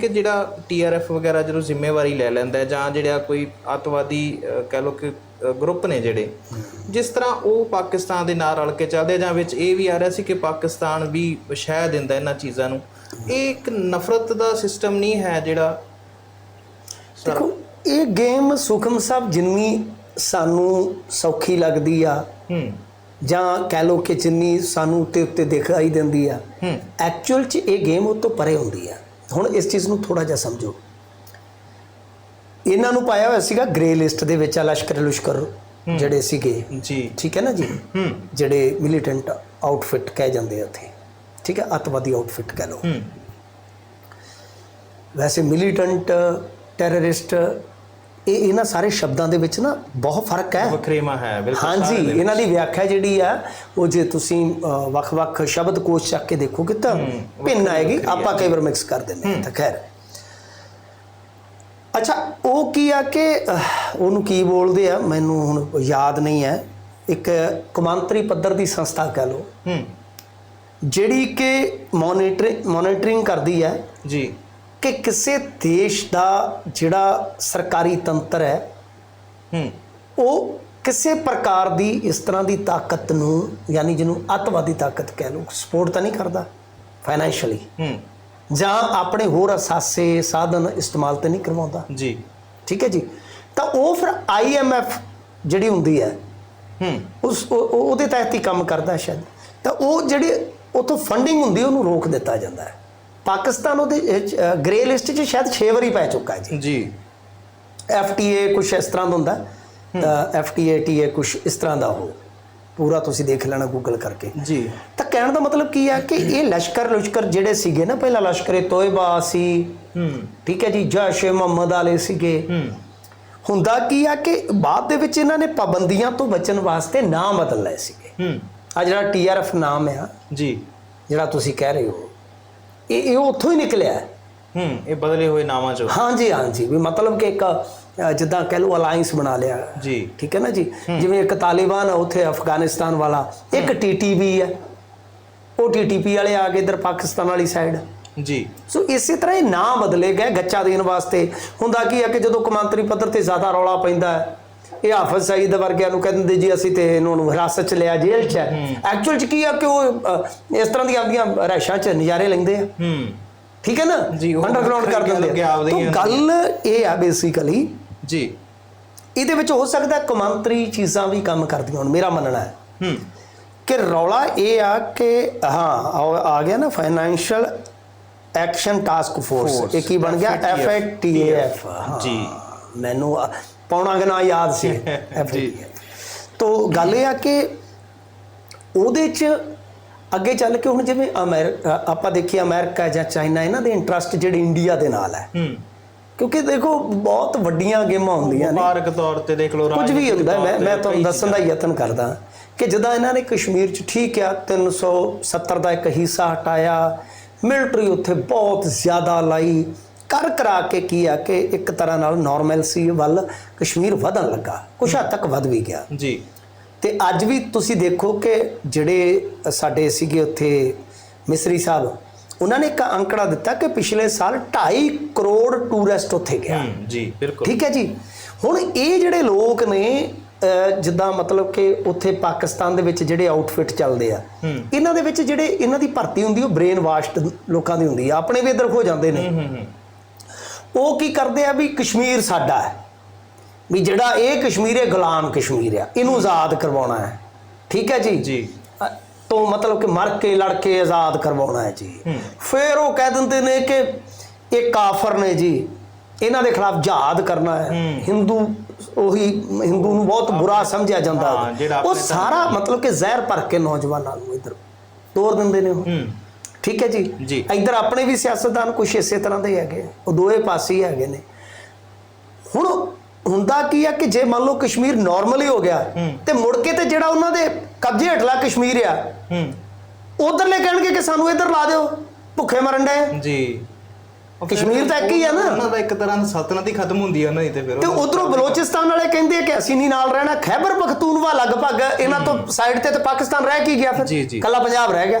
ਕਿ ਜਿਹੜਾ ਟੀਆਰਐਫ ਵਗੈਰਾ ਜਦੋਂ ਜ਼ਿੰਮੇਵਾਰੀ ਲੈ ਲੈਂਦਾ ਹੈ ਜਾਂ ਜਿਹੜਾ ਕੋਈ ਅੱਤਵਾਦੀ ਕਹਿ ਲਓ ਕਿ ਗਰੁੱਪ ਨੇ ਜਿਹੜੇ ਜਿਸ ਤਰ੍ਹਾਂ ਉਹ ਪਾਕਿਸਤਾਨ ਦੇ ਨਾਲ ਰਲ ਕੇ ਚੱਲਦੇ ਜਾਂ ਵਿੱਚ ਇਹ ਵੀ ਆ ਰਿਹਾ ਸੀ ਕਿ ਪਾਕਿਸਤਾਨ ਵੀ ਸ਼ਹਿ ਦਿੰਦਾ ਇਹਨਾਂ ਚੀਜ਼ਾਂ ਨੂੰ ਇਹ ਇੱਕ ਨਫ਼ਰਤ ਦਾ ਸਿਸਟਮ ਨਹੀਂ ਹੈ ਜਿਹੜਾ ਦੇਖੋ ਇਹ ਗੇਮ ਸੁਖਮ ਸਾਹਿਬ ਜਿੰਨੀ ਸਾਨੂੰ ਸੌਖੀ ਲੱਗਦੀ ਆ ਹੂੰ। ਜਾਂ ਕਹਿ ਲਓ ਕਿ ਜਿੰਨੀ ਸਾਨੂੰ ਉੱਤੇ ਉੱਤੇ ਦਿਖਾਈ ਦਿੰਦੀ ਆ ਐਕਚੁਅਲ 'ਚ ਇਹ ਗੇਮ ਉਹ ਤੋਂ ਪਰੇ ਹੁੰਦੀ ਆ। ਹੁਣ ਇਸ ਚੀਜ਼ ਨੂੰ ਥੋੜਾ ਜਿਹਾ ਸਮਝੋ। ਇਹਨਾਂ ਨੂੰ ਪਾਇਆ ਹੋਇਆ ਸੀਗਾ ਗ੍ਰੇ ਲਿਸਟ ਦੇ ਵਿੱਚ ਆ ਲਸ਼ਕਰ ਲੁਸ਼ਕਰ ਜਿਹੜੇ ਸੀਗੇ। ਜੀ। ਠੀਕ ਹੈ ਨਾ ਜੀ? ਜਿਹੜੇ ਮਿਲੀਟੈਂਟ ਆਊਟਫਿਟ ਕਹਿ ਜਾਂਦੇ ਆ ਉੱਥੇ। ਠੀਕ ਹੈ? ਅੱਤਵਾਦੀ ਆਊਟਫਿਟ ਕਹਿ ਲਓ। ਵੈਸੇ ਮਿਲੀਟੈਂਟ ਟੈਰਰਿਸਟ ਇਹ ਇਹਨਾਂ ਸਾਰੇ ਸ਼ਬਦਾਂ ਦੇ ਵਿੱਚ ਨਾ ਬਹੁਤ ਫ਼ਰਕ ਹੈ। ਵਖਰੇਵਾ ਹੈ ਬਿਲਕੁਲ ਹਾਂਜੀ। ਇਹਨਾਂ ਦੀ ਵਿਆਖਿਆ ਜਿਹੜੀ ਆ ਉਹ ਜੇ ਤੁਸੀਂ ਵੱਖ-ਵੱਖ ਸ਼ਬਦਕੋਸ਼ ਚੱਕ ਕੇ ਦੇਖੋਗੇ ਤਾਂ ਭਿੰਨ ਆਏਗੀ। ਆਪਾਂ ਕਈ ਵਾਰ ਮਿਕਸ ਕਰ ਦਿੰਦੇ ਹਾਂ ਤਾਂ ਖੈਰ। ਅੱਛਾ ਉਹ ਕੀ ਆ ਕਿ ਉਹਨੂੰ ਕੀ ਬੋਲਦੇ ਆ? ਮੈਨੂੰ ਹੁਣ ਯਾਦ ਨਹੀਂ ਹੈ। ਇੱਕ ਕੌਮਾਂਤਰੀ ਪੱਧਰ ਦੀ ਸੰਸਥਾ ਕਹਿ ਲਓ। ਹੂੰ। ਜਿਹੜੀ ਕਿ ਮੋਨੀਟਰਿੰਗ ਮੋਨੀਟਰਿੰਗ ਕਰਦੀ ਹੈ। ਜੀ। ਕਿ ਕਿਸੇ ਦੇਸ਼ ਦਾ ਜਿਹੜਾ ਸਰਕਾਰੀ ਤੰਤਰ ਹੈ ਹੂੰ। ਉਹ ਕਿਸੇ ਪ੍ਰਕਾਰ ਦੀ ਇਸ ਤਰ੍ਹਾਂ ਦੀ ਤਾਕਤ ਨੂੰ ਯਾਨੀ ਜਿਹਨੂੰ ਅੱਤਵਾਦੀ ਤਾਕਤ ਕਹਿ ਲਓ ਸਪੋਰਟ ਤਾਂ ਨਹੀਂ ਕਰਦਾ ਫਾਈਨੈਂਸ਼ੀਅਲੀ ਹੂੰ। ਜਾਂ ਆਪਣੇ ਹੋਰ ਅਸਾਸੇ ਸਾਧਨ ਇਸਤੇਮਾਲ ਤੇ ਨਹੀਂ ਕਰਵਾਉਂਦਾ। ਜੀ। ਠੀਕ ਹੈ ਜੀ? ਤਾਂ ਉਹ ਫਿਰ ਆਈਐਮਐਫ ਜਿਹੜੀ ਹੁੰਦੀ ਹੈ ਹੂੰ। ਉਸ ਉਹ- ਉਹ- ਉਹਦੇ ਤਹਿਤ ਹੀ ਕੰਮ ਕਰਦਾ ਸ਼ਾਇਦ। ਤਾਂ ਉਹ ਜਿਹੜੀ ਉਥੋਂ ਫੰਡਿੰਗ ਹੁੰਦੀ ਉਹਨੂੰ ਰੋਕ ਦਿੱਤਾ ਜਾਂਦਾ ਹੈ। ਪਾਕਿਸਤਾਨ ਉਹਦੇ ਗ੍ਰੇ ਲਿਸਟ 'ਚ ਸ਼ਾਇਦ 6 ਵਾਰੀ ਪੈ ਚੁੱਕਾ ਹੈ ਜੀ। ਜੀ। ਐਫਟੀਏ ਕੁਝ ਇਸ ਤਰ੍ਹਾਂ ਦਾ ਹੁੰਦਾ। ਹੈ। ਤਾਂ ਐਫਟੀਏ ਟੀਏ ਕੁਝ ਇਸ ਤਰ੍ਹਾਂ ਦਾ ਉਹ ਪੂਰਾ ਤੁਸੀਂ ਦੇਖ ਲੈਣਾ ਗੂਗਲ ਕਰਕੇ। ਜੀ। ਤਾਂ ਕਹਿਣ ਦਾ ਮਤਲਬ ਕੀ ਹੈ ਕਿ ਇਹ ਲਸ਼ਕਰ ਲੁਸ਼ਕਰ ਜਿਹੜੇ ਸੀਗੇ ਨਾ ਪਹਿਲਾਂ ਲਸ਼ਕਰੇ ਤੋਇਬਾ ਸੀ। ਹੂੰ। ਠੀਕ ਹੈ ਜੀ ਜੈਸ਼ ਮੁਹੰਮਦ ਵਾਲੇ ਸੀਗੇ। ਹੂੰ। ਹੁੰਦਾ ਕੀ ਆ ਕਿ ਬਾਅਦ ਦੇ ਵਿੱਚ ਇਹਨਾਂ ਨੇ ਪਾਬੰਦੀਆਂ ਤੋਂ ਬਚਣ ਵਾਸਤੇ ਨਾਮ ਬਦਲ ਲਏ ਸੀਗੇ। ਹੂੰ। ਆ ਜਿਹੜਾ ਟੀਆਰਐਫ ਨਾਮ ਆ ਜੀ। ਜਿਹੜਾ ਤੁਸੀਂ ਕਹਿ ਰਹੇ ਹੋ ਇਹ ਇਹ ਉੱਥੋਂ ਹੀ ਨਿਕਲਿਆ। ਹੈ ਹੂੰ ਇਹ ਬਦਲੇ ਹੋਏ ਨਾਵਾਂ ਚੋਂ। ਹਾਂਜੀ ਹਾਂਜੀ ਵੀ ਮਤਲਬ ਕਿ ਇੱਕ ਅ, ਜਿੱਦਾਂ ਕਹਿ ਲਓ ਅਲਾਈਅੰਸ ਬਣਾ ਲਿਆ। ਜੀ। ਠੀਕ ਹੈ ਨਾ ਜੀ? ਜਿਵੇਂ ਇੱਕ ਤਾਲਿਬਾਨ ਆ ਉੱਥੇ ਅਫਗਾਨਿਸਤਾਨ ਵਾਲਾ ਇੱਕ ਟੀਟੀਬੀ ਹੈ ਉਹ ਟੀਟੀਪੀ ਵਾਲੇ ਆ ਗਏ ਇਧਰ ਪਾਕਿਸਤਾਨ ਵਾਲੀ ਸਾਈਡ ਜੀ। ਸੋ ਇਸੇ ਤਰ੍ਹਾਂ ਇਹ ਨਾਂ ਬਦਲੇ ਗਏ ਗੱਚਾ ਦੇਣ ਵਾਸਤੇ। ਹੁੰਦਾ ਕੀ ਹੈ ਕਿ ਜਦੋਂ ਕਮਾਂਤਰੀ ਪੱਧਰ ਤੇ ਜ਼ਿਆਦਾ ਰੌਲਾ ਪੈਂਦਾ ਹੈ ਇਹ ਹਾਫਿਜ਼ ਸਈਦ ਵਰਗਿਆਂ ਨੂੰ ਕਹਿੰਦੇ ਜੀ ਅਸੀਂ ਤੇ ਇਹਨਾਂ ਨੂੰ ਹਿਰਾਸਤ ਚ ਲਿਆ ਜੇਲ੍ਹ ਚ ਐਕਚੁਅਲ ਚ ਕੀ ਆ ਕਿ ਉਹ ਇਸ ਤਰ੍ਹਾਂ ਦੀਆਂ ਆਪਦੀਆਂ ਰਹਿਸ਼ਾਂ ਚ ਨਜ਼ਾਰੇ ਲੈਂਦੇ ਆ। ਹੂੰ। ਠੀਕ ਹੈ ਨਾ? ਅੰਡਰਗਰਾਉਂਡ ਕਰ ਦਿੰਦੇ ਆ। ਤਾਂ ਗੱਲ ਇਹ ਆ ਬੇਸਿਕਲੀ ਜੀ। ਇਹਦੇ ਵਿੱਚ ਹੋ ਸਕਦਾ ਕਮਾਂਤਰੀ ਚੀਜ਼ਾਂ ਵੀ ਕੰਮ ਕਰਦੀਆਂ ਹੋਣ ਮੇਰਾ ਮੰਨਣਾ ਹੈ। ਹੂੰ। ਕਿ ਰੌਲਾ ਇਹ ਆ ਕਿ ਹਾਂ ਆ- ਗਿਆ ਨਾ ਫਾਈਨੈਂਸ਼ੀਅਲ ਐਕਸ਼ਨ ਟਾਸਕ ਫੋਰਸ ਇਹ ਕੀ ਬਣ ਗਿਆ? ਐਫ ਟੀ ਐਫ ਜੀ। ਮੈਨੂੰ ਪੌਣਾ ਗਨਾ ਯਾਦ ਸੀ। ਜੀ। ਤੋਂ ਗੱਲ ਇਹ ਆ ਕਿ ਉਹਦੇ ਚ ਅੱਗੇ ਚੱਲ ਕੇ ਹੁਣ ਜਿਵੇਂ ਅਮਰੀਕਾ ਆਪਾਂ ਦੇਖੀਏ ਅਮਰੀਕਾ ਜਾਂ ਚਾਈਨਾ ਇਹਨਾਂ ਦੇ ਇੰਟਰਸਟ ਜਿਹੜੇ ਇੰਡੀਆ ਦੇ ਨਾਲ ਹੈ। ਹੂੰ। ਕਿਉਂਕਿ ਦੇਖੋ ਬਹੁਤ ਵੱਡੀਆਂ ਗੇਮਾਂ ਹੁੰਦੀਆਂ ਨੇ। ਵਪਾਰਕ ਤੌਰ ਤੇ ਦੇਖ ਲਓ ਕੁਝ ਵੀ ਹੁੰਦਾ ਮੈਂ ਮੈਂ ਤੁਹਾਨੂੰ ਦੱਸਣ ਦਾ ਯਤਨ ਕਰਦਾ ਕਿ ਜਦੋਂ ਇਹਨਾਂ ਨੇ ਕਸ਼ਮੀਰ 'ਚ ਠੀਕ ਆ 370 ਦਾ ਇੱਕ ਹਿੱਸਾ ਹਟਾਇਆ ਮਿਲਟਰੀ ਉੱਥੇ ਬਹੁਤ ਜ਼ਿਆਦਾ ਲਾਈ ਕਰ ਕਰਾ ਕੇ ਕੀ ਆ ਕਿ ਇੱਕ ਤਰ੍ਹਾਂ ਨਾਲ ਨਾਰਮਲਸੀ ਵੱਲ ਕਸ਼ਮੀਰ ਵਧਣ ਲੱਗਾ। ਕੁਛ ਹੱਦ ਤੱਕ ਵਧ ਵੀ ਗਿਆ। ਜੀ। ਤੇ ਅੱਜ ਵੀ ਤੁਸੀਂ ਦੇਖੋ ਕਿ ਜਿਹੜੇ ਸਾਡੇ ਸੀਗੇ ਉੱਥੇ ਮਿਸਰੀ ਸਾਹਿਬ ਉਹਨਾਂ ਨੇ ਇੱਕ ਅੰਕੜਾ ਦਿੱਤਾ ਕਿ ਪਿਛਲੇ ਸਾਲ 2.5 ਕਰੋੜ ਟੂਰਿਸਟ ਉੱਥੇ ਗਿਆ। ਜੀ ਬਿਲਕੁਲ। ਠੀਕ ਹੈ ਜੀ? ਹੁਣ ਇਹ ਜਿਹੜੇ ਲੋਕ ਨੇ ਜਿੱਦਾਂ ਮਤਲਬ ਕਿ ਉੱਥੇ ਪਾਕਿਸਤਾਨ ਦੇ ਵਿੱਚ ਜਿਹੜੇ ਆਊਟਫਿਟ ਚੱਲਦੇ ਆ। ਇਹਨਾਂ ਦੇ ਵਿੱਚ ਜਿਹੜੇ ਇਹਨਾਂ ਦੀ ਭਰਤੀ ਹੁੰਦੀ ਉਹ ਬ੍ਰੇਨ ਵਾਸ਼ਡ ਲੋਕਾਂ ਦੀ ਹੁੰਦੀ ਆ। ਆਪਣੇ ਵੀ ਇੱਧਰ ਹੋ ਜਾਂਦੇ ਨੇ। ਹੂੰ ਹੂੰ। ਉਹ ਕੀ ਕਰਦੇ ਆ ਵੀ ਕਸ਼ਮੀਰ ਸਾਡਾ ਹੈ। ਵੀ ਜਿਹੜਾ ਇਹ ਕਸ਼ਮੀਰ ਹੈ ਗੁਲਾਮ ਕਸ਼ਮੀਰ ਆ। ਇਹਨੂੰ ਆਜ਼ਾਦ ਕਰਵਾਉਣਾ ਹੈ। ਠੀਕ ਹੈ ਜੀ? ਜੀ। ਤੋਂ ਮਤਲਬ ਕਿ ਮਰ ਕੇ ਲੜ ਕੇ ਆਜ਼ਾਦ ਕਰਵਾਉਣਾ ਹੈ ਜੀ। ਫਿਰ ਉਹ ਕਹਿ ਦਿੰਦੇ ਨੇ ਕਿ ਇਹ ਕਾਫਰ ਨੇ ਜੀ। ਇਹਨਾਂ ਦੇ ਖਿਲਾਫ ਜਹਾਦ ਕਰਨਾ ਹੈ। ਹਿੰਦੂ ਉਹੀ ਹਿੰਦੂ ਨੂੰ ਬਹੁਤ ਬੁਰਾ ਸਮਝਿਆ ਜਾਂਦਾ। ਉਹ ਸਾਰਾ ਮਤਲਬ ਕਿ ਜ਼ਹਿਰ ਭਰ ਕੇ ਨੌਜਵਾਨਾਂ ਨੂੰ ਇੱਧਰ ਤੋੜ ਦਿੰਦੇ ਨੇ ਉਹ। ਹੂੰ। ਠੀਕ ਹੈ ਜੀ ਜੀ। ਇੱਧਰ ਆਪਣੇ ਵੀ ਸਿਆਸਤਦਾਨ ਕੁਝ ਇਸੇ ਤਰ੍ਹਾਂ ਦੇ ਹੈਗੇ ਆ। ਉਹ ਦੋਏ ਪਾਸੇ ਹੀ ਹੈਗੇ ਨੇ ਹੁਣ ਹੁੰਦਾ ਕੀ ਆ ਕਿ ਜੇ ਮੰਨ ਲਓ ਕਸ਼ਮੀਰ ਨਾਰਮਲੀ ਹੋ ਗਿਆ ਹੂੰ। ਤੇ ਮੁੜ ਕੇ ਤੇ ਜਿਹੜਾ ਉਹਨਾਂ ਦੇ ਕਬਜ਼ੇ ਹੇਠਲਾ ਕਸ਼ਮੀਰ ਆ ਹੂੰ ਉਧਰਲੇ ਕਹਿਣਗੇ ਕਿ ਸਾਨੂੰ ਇੱਧਰ ਲਾ ਦਿਓ ਭੁੱਖੇ ਮਰਨ ਦੇ ਜੀ ਕਸ਼ਮੀਰ ਤਾਂ ਇੱਕ ਹੀ ਆ ਨਾ। ਉਹਨਾਂ ਦਾ ਇੱਕ ਤਰ੍ਹਾਂ ਦੀ ਸਲਤਨਤ ਹੀ ਖਤਮ ਹੁੰਦੀ ਹੈ ਉਹਨਾਂ ਦੀ ਤੇ ਫਿਰ ਤੇ ਉਧਰੋਂ ਬਲੋਚਿਸਤਾਨ ਵਾਲੇ ਕਹਿੰਦੇ ਆ ਕਿ ਅਸੀਂ ਨਹੀਂ ਨਾਲ ਰਹਿਣਾ ਖੈਬਰ ਪਖਤੂਨਵਾ ਲਗਭਗ ਇਹਨਾਂ ਤੋਂ ਸਾਈਡ ਤੇ ਤੇ ਪਾਕਿਸਤਾਨ ਰਹਿ ਕੀ ਗਿਆ। ਫਿਰ ਕੱਲਾ ਪੰਜਾਬ ਰਹਿ ਗਿਆ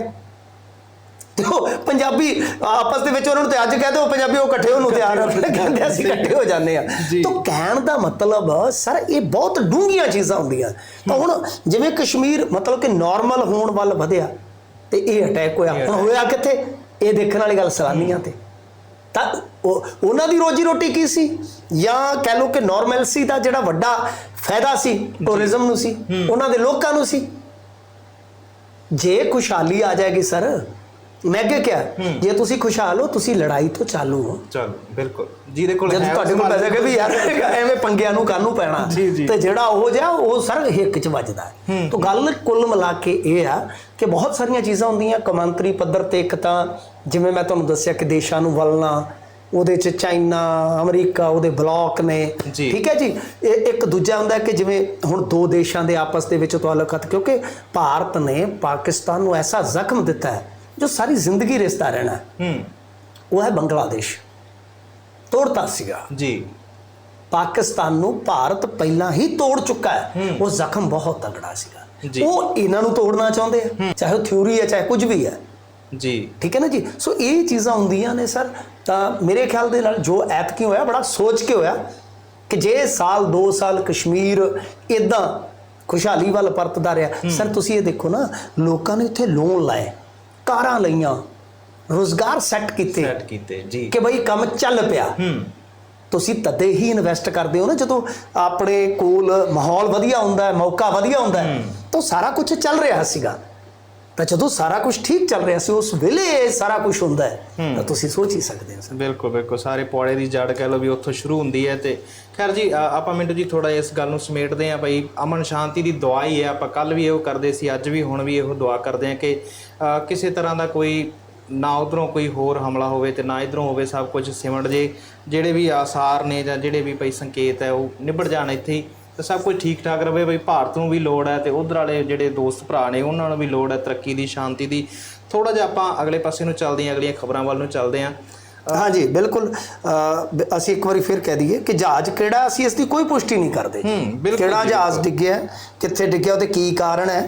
ਤੇ ਉਹ ਪੰਜਾਬੀ ਆਪਸ ਦੇ ਵਿੱਚ ਉਹਨਾਂ ਨੂੰ ਤੇ ਅੱਜ ਕਹਦੇ ਉਹ ਪੰਜਾਬੀ ਉਹ ਇਕੱਠੇ ਹੋਣ ਨੂੰ ਤਿਆਰ ਆ ਕਹਿੰਦੇ ਅਸੀਂ ਇਕੱਠੇ ਹੋ ਜਾਂਦੇ ਆ। ਤਾਂ ਕਹਿਣ ਦਾ ਮਤਲਬ ਸਰ ਇਹ ਬਹੁਤ ਡੂੰਘੀਆਂ ਚੀਜ਼ਾਂ ਹੁੰਦੀਆਂ। ਤਾਂ ਹੁਣ ਜਿਵੇਂ ਕਸ਼ਮੀਰ ਮਤਲਬ ਕਿ ਨਾਰਮਲ ਹੋਣ ਵੱਲ ਵਧਿਆ ਤੇ ਇਹ ਅਟੈਕ ਹੋਇਆ। ਹੁਣ ਹੋਇਆ ਕਿੱਥੇ? ਇਹ ਦੇਖਣ ਵਾਲੀ ਗੱਲ ਸਲਾਨੀਆਂ ਤੇ। ਤਾਂ ਉਹ- ਉਹਨਾਂ ਦੀ ਰੋਜੀ ਰੋਟੀ ਕੀ ਸੀ? ਜਾਂ ਕਹਿ ਲਓ ਕਿ ਨਾਰਮਲਸੀ ਦਾ ਜਿਹੜਾ ਵੱਡਾ ਫਾਇਦਾ ਸੀ ਟੂਰਿਜ਼ਮ ਨੂੰ ਸੀ ਉਹਨਾਂ ਦੇ ਲੋਕਾਂ ਨੂੰ ਸੀ? ਜੇ ਖੁਸ਼ਹਾਲੀ ਆ ਜਾਏਗੀ ਸਰ ਮੈਂ ਕਿਹਾ ਜੇ ਤੁਸੀਂ ਖੁਸ਼ਹਾਲ ਹੋ ਤੁਸੀਂ ਲੜਾਈ ਤੋਂ ਚਾਲੂ ਹੋ। ਚਲ ਬਿਲਕੁਲ। ਜਿਹਦੇ ਕੋਲ ਜਦ ਤੁਹਾਡੇ ਕੋਲ ਪੈਸੇ ਕਿ ਵੀ ਯਾਰ ਐਵੇਂ ਪੰਗਿਆਂ ਨੂੰ ਕਾਹਨੂੰ ਪੈਣਾ? ਜੀ, ਜੀ। ਤੇ ਜਿਹੜਾ ਉਹ ਜਿਹਾ ਉਹ ਸਰ ਹਿੱਕ ਚ ਵੱਜਦਾ ਹੈ। ਤਾਂ ਗੱਲ ਕੁੱਲ ਮਿਲਾ ਕੇ ਇਹ ਆ ਕਿ ਬਹੁਤ ਸਾਰੀਆਂ ਚੀਜ਼ਾਂ ਹੁੰਦੀਆਂ ਕੌਮਾਂਤਰੀ ਪੱਧਰ ਤੇ ਇੱਕ ਤਾਂ ਜਿਵੇਂ ਮੈਂ ਤੁਹਾਨੂੰ ਦੱਸਿਆ ਕਿ ਦੇਸ਼ਾਂ ਨੂੰ ਵਲਣਾ ਉਹਦੇ ਚ ਚਾਈਨਾ ਅਮਰੀਕਾ ਉਹਦੇ ਬਲੌਕ ਨੇ। ਜੀ। ਠੀਕ ਹੈ ਜੀ? ਇਹ ਇੱਕ ਦੂਜਾ ਹੁੰਦਾ ਹੈ ਕਿ ਜਿਵੇਂ ਹੁਣ ਦੋ ਦੇਸ਼ਾਂ ਦੇ ਆਪਸ ਦੇ ਵਿੱਚ ਤਾਲੁਕਾਤ ਕਿਉਂਕਿ ਭਾਰਤ ਨੇ ਪਾਕਿਸਤਾਨ ਨੂੰ ਐਸਾ ਜ਼ਖਮ ਦਿੱਤਾ ਹੈ ਜੋ ਸਾਰੀ ਜ਼ਿੰਦਗੀ ਰਿਸ਼ਤਾ ਰਹਿਣਾ ਹੈ ਹੂੰ। ਉਹ ਹੈ ਬੰਗਲਾਦੇਸ਼। ਤੋੜਤਾ ਸੀਗਾ। ਜੀ। ਪਾਕਿਸਤਾਨ ਨੂੰ ਭਾਰਤ ਪਹਿਲਾਂ ਹੀ ਤੋੜ ਚੁੱਕਾ ਹੈ। ਉਹ ਜ਼ਖਮ ਬਹੁਤ ਤਗੜਾ ਸੀਗਾ। ਉਹ ਇਹਨਾਂ ਨੂੰ ਤੋੜਨਾ ਚਾਹੁੰਦੇ ਆ। ਚਾਹੇ ਉਹ ਥਿਊਰੀ ਹੈ ਚਾਹੇ ਕੁਝ ਵੀ ਹੈ। ਜੀ। ਠੀਕ ਹੈ ਨਾ ਜੀ? ਸੋ ਇਹ ਚੀਜ਼ਾਂ ਹੁੰਦੀਆਂ ਨੇ ਸਰ। ਤਾਂ ਮੇਰੇ ਖਿਆਲ ਦੇ ਨਾਲ ਜੋ ਐਤਕੀ ਹੋਇਆ ਬੜਾ ਸੋਚ ਕੇ ਹੋਇਆ ਕਿ ਜੇ ਸਾਲ 2 ਸਾਲ ਕਸ਼ਮੀਰ ਇਦਾਂ ਖੁਸ਼ਹਾਲੀ ਵੱਲ ਪਰਤਦਾ ਰਿਹਾ। ਸਰ ਤੁਸੀਂ ਇਹ ਦੇਖੋ ਨਾ ਲੋਕਾਂ ਨੇ ਇੱਥੇ ਲੋਨ ਲਾਏ। ਕਾਰਾਂ ਲਈਆਂ ਰੋਜ਼ਗਾਰ ਸੈੱਟ ਕੀਤੇ ਸੈੱਟ ਕੀਤੇ ਜੀ। ਕਿ ਬਈ ਕੰਮ ਚੱਲ ਪਿਆ। ਹੂੰ। ਤੁਸੀਂ ਤਦੇ ਹੀ ਇਨਵੈਸਟ ਕਰਦੇ ਹੋ ਨਾ ਜਦੋਂ ਆਪਣੇ ਕੋਲ ਮਾਹੌਲ ਵਧੀਆ ਹੁੰਦਾ ਹੈ ਮੌਕਾ ਵਧੀਆ ਹੁੰਦਾ ਹੈ ਤਾਂ ਸਾਰਾ ਕੁਝ ਚੱਲ ਰਿਹਾ ਸੀਗਾ। ਤਾਂ ਜਦੋਂ ਸਾਰਾ ਕੁਝ ਠੀਕ ਚੱਲ ਰਿਹਾ ਸੀ ਉਸ ਵੇਲੇ ਇਹ ਸਾਰਾ ਕੁਝ ਹੁੰਦਾ ਹੈ ਤਾਂ ਤੁਸੀਂ ਸੋਚ ਹੀ ਸਕਦੇ ਹੋ ਬਿਲਕੁਲ ਬਿਲਕੁਲ। ਸਾਰੇ ਪੌੜੇ ਦੀ ਜੜ ਕਹਿ ਲਓ ਵੀ ਉੱਥੋਂ ਸ਼ੁਰੂ ਹੁੰਦੀ ਹੈ ਤੇ ਖੈਰ ਜੀ ਆਪਾਂ ਮਿੰਟੂ ਜੀ ਥੋੜਾ ਇਸ ਗੱਲ ਨੂੰ ਸਮੇਟਦੇ ਆਂ ਭਾਈ ਅਮਨ ਸ਼ਾਂਤੀ ਦੀ ਦੁਆ ਹੀ ਹੈ। ਆਪਾਂ ਕੱਲ ਵੀ ਇਹੋ ਕਰਦੇ ਸੀ ਅੱਜ ਵੀ ਹੁਣ ਵੀ ਇਹੋ ਦੁਆ ਕਰਦੇ ਆਂ ਕਿ ਕਿਸੇ ਤਰ੍ਹਾਂ ਦਾ ਕੋਈ ਨਾ ਉਧਰੋਂ ਕੋਈ ਹੋਰ ਹਮਲਾ ਹੋਵੇ ਤੇ ਨਾ ਇਧਰੋਂ ਹੋਵੇ ਸਭ ਕੁਝ ਸਿਮਟ ਜੇ। ਜਿਹੜੇ ਵੀ ਆਸਾਰ ਨੇ ਜਾਂ ਜਿਹੜੇ ਵੀ ਭਾਈ ਸੰਕੇਤ ਹੈ ਉਹ ਨਿਬੜ ਜਾਣ ਇੱਥੇ ਹੀ। ਤੇ ਸਭ ਕੁਝ ਠੀਕ ਠਾਕ ਰਵੇ ਬਈ ਭਾਰਤ ਨੂੰ ਵੀ ਲੋੜ ਹੈ ਤੇ ਉਧਰ ਵਾਲੇ ਜਿਹੜੇ ਦੋਸਤ ਭਰਾ ਨੇ ਉਹਨਾਂ ਨੂੰ ਵੀ ਲੋੜ ਹੈ ਤਰੱਕੀ ਦੀ ਸ਼ਾਂਤੀ ਦੀ। ਥੋੜਾ ਜਿਹਾ ਆਪਾਂ ਅਗਲੇ ਪਾਸੇ ਨੂੰ ਚੱਲਦੇ ਆਂ ਅਗਲੀਆਂ ਖਬਰਾਂ ਵੱਲ ਨੂੰ ਚੱਲਦੇ ਆਂ ਹਾਂਜੀ ਬਿਲਕੁਲ ਅਸੀਂ ਇੱਕ ਵਾਰੀ ਫਿਰ ਕਹਿ ਦਈਏ ਕਿ ਜਹਾਜ਼ ਕਿਹੜਾ ਅਸੀਂ ਇਸ ਦੀ ਕੋਈ ਪੁਸ਼ਟੀ ਨਹੀਂ ਕਰਦੇ। ਹੂੰ, ਕਿਹੜਾ ਜਹਾਜ਼ ਡਿੱਗਿਆ ਹੈ, ਕਿੱਥੇ ਡਿੱਗਿਆ ਉਹਦੇ ਕੀ ਕਾਰਨ ਹੈ।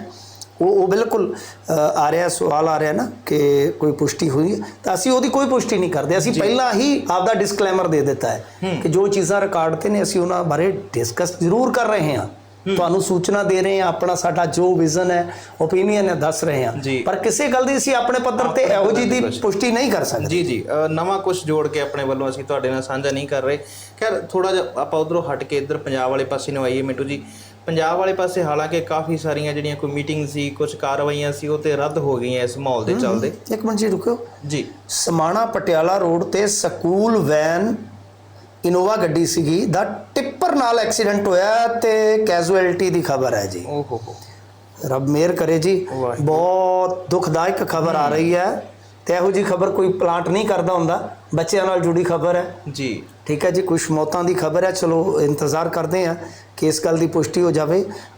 ਉਹ ਉਹ ਬਿਲਕੁਲ ਆ ਰਿਹਾ ਸਵਾਲ ਆ ਰਿਹਾ ਨਾ ਕਿ ਕੋਈ ਪੁਸ਼ਟੀ ਹੋਈ। ਤਾਂ ਅਸੀਂ ਉਹਦੀ ਕੋਈ ਪੁਸ਼ਟੀ ਨਹੀਂ ਕਰਦੇ। ਅਸੀਂ ਪਹਿਲਾਂ ਹੀ ਆਪਦਾ ਡਿਸਕਲੇਮਰ ਦੇ ਦਿੱਤਾ ਹੈ ਕਿ ਜੋ ਚੀਜ਼ਾਂ ਰਿਕਾਰਡ ਤੇ ਨੇ ਅਸੀਂ ਉਹਨਾਂ ਬਾਰੇ ਡਿਸਕਸ ਜ਼ਰੂਰ ਕਰ ਰਹੇ ਹਾਂ। ਤੁਹਾਨੂੰ ਸੂਚਨਾ ਦੇ ਰਹੇ ਹਾਂ ਆਪਣਾ ਸਾਡਾ ਜੋ ਵਿਜ਼ਨ ਹੈ ਓਪੀਨੀਅਨ ਹੈ ਦੱਸ ਰਹੇ ਜੀ। ਪਰ ਕਿਸੇ ਗੱਲ ਦੀ ਅਸੀਂ ਆਪਣੇ ਪੱਧਰ ਤੇ ਇਹੋ ਜਿਹੀ ਦੀ ਪੁਸ਼ਟੀ ਨਹੀਂ ਕਰ ਸਕਦੇ। ਜੀ ਜੀ। ਨਵਾਂ ਕੁਝ ਜੋੜ ਕੇ ਆਪਣੇ ਵੱਲੋਂ ਅਸੀਂ ਤੁਹਾਡੇ ਨਾਲ ਸਾਂਝਾ ਨਹੀਂ ਕਰ ਰਹੇ। ਖੈਰ ਥੋੜਾ ਜਿਹਾ ਆਪਾਂ ਉਧਰੋਂ ਹਟ ਕੇ ਇੱਧਰ ਪੰਜਾਬ ਵਾਲੇ ਪਾਸੇ ਨੂੰ ਆਈਏ ਮਿੰਟੂ ਜੀ। ਪੰਜਾਬ ਵਾਲੇ ਪਾਸੇ ਹਾਲਾਂਕਿ ਕਾਫੀ ਸਾਰੀਆਂ ਜਿਹੜੀਆਂ ਕੋਈ ਮੀਟਿੰਗ ਸੀ ਕੁਝ ਕਾਰਵਾਈਆਂ ਸੀ ਉਹ ਤੇ ਰੱਦ ਹੋ ਗਈਆਂ ਇਸ ਮਾਹੌਲ ਦੇ ਚੱਲਦੇ। ਇੱਕ ਮਿੰਟ ਜੀ ਰੁਕਿਓ। ਜੀ। ਸਮਾਣਾ ਪਟਿਆਲਾ ਰੋਡ ਤੇ ਸਕੂਲ ਵੈਨ ਇਨੋਵਾ ਗੱਡੀ ਸੀਗੀ ਦਾ ਟਿੱਪਰ ਨਾਲ ਐਕਸੀਡੈਂਟ ਹੋਇਆ ਤੇ ਕੈਜੂਅਲਟੀ ਦੀ ਖਬਰ ਹੈ ਜੀ। ਓ ਹੋ ਹੋ ਰੱਬ ਮਿਹਰ ਕਰੇ ਜੀ। ਬਹੁਤ ਦੁਖਦਾਇਕ ਖਬਰ ਆ ਰਹੀ ਹੈ ਤੇ ਇਹੋ ਜੀ ਖਬਰ ਕੋਈ ਪਲਾਂਟ ਨਹੀਂ ਕਰਦਾ ਹੁੰਦਾ। ਬੱਚਿਆਂ ਨਾਲ ਜੁੜੀ ਖਬਰ ਹੈ। ਜੀ। ਠੀਕ ਹੈ ਜੀ ਕੁਝ ਮੌਤਾਂ ਦੀ ਖਬਰ ਹੈ। ਚਲੋ ਇੰਤਜ਼ਾਰ ਕਰਦੇ ਹਾਂ ਕਿ ਇਸ ਗੱਲ ਦੀ ਪੁਸ਼ਟੀ ਹੋ ਜਾਵੇ।